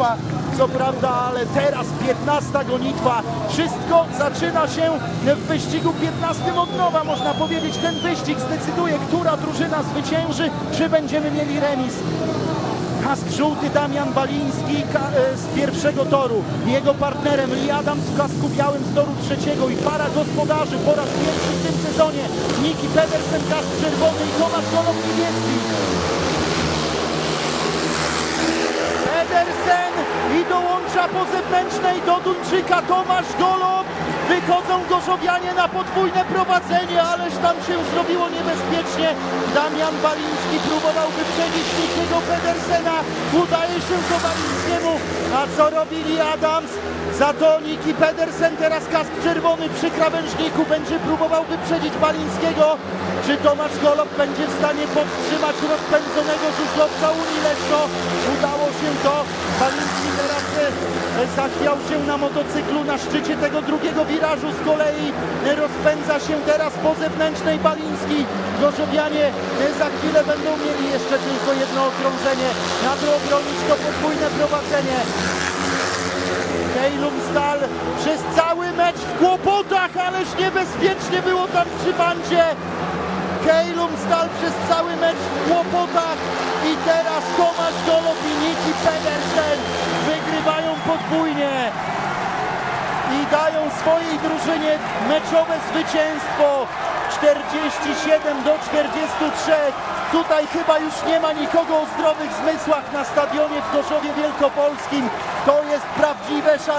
etapa, co prawda, ale teraz 15 gonitwa. Wszystko zaczyna się w wyścigu 15 od nowa, można powiedzieć. Ten wyścig zdecyduje, która drużyna zwycięży, czy będziemy mieli remis. Kask żółty Damian Baliński e, z pierwszego toru. Jego partnerem Lee Adams w kasku białym z toru trzeciego i para gospodarzy po raz pierwszy w tym sezonie. Niki Pedersen, kask czerwony i Tomasz Golob niebieski. Pedersen i dołącza po zewnętrznej do Duńczyka Tomasz Golob. Wychodzą Gorzowianie na podwójne prowadzenie, ależ tam się zrobiło niebezpiecznie. Damian Baliński próbował wyprzedzić Nikiego Pedersena. Udaje się to Balińskiemu. A co robili Adams? Za to Niki Pedersen teraz kask czerwony przy krawężniku będzie próbował wyprzedzić Balińskiego. Czy Tomasz Golob będzie w stanie powstrzymać rozpędzonego żużlowca Unii Leszno? Udało się to. Baliński teraz e, zachwiał się na motocyklu na szczycie tego drugiego wirażu. Z kolei e, rozpędza się teraz po zewnętrznej Baliński. Gorzowianie e, za chwilę będą mieli jeszcze tylko jedno okrążenie. Nadro obronić to podwójne prowadzenie. Kejlum Stal przez cały mecz w kłopotach, ależ niebezpiecznie było tam przy bandzie. Kejlum Stal przez cały mecz w kłopotach i teraz Tomasz Golob i Pedersen dają swojej drużynie meczowe zwycięstwo 47 do 43. Tutaj chyba już nie ma nikogo o zdrowych zmysłach na stadionie w Gorzowie Wielkopolskim. To jest prawdziwe szaleństwo.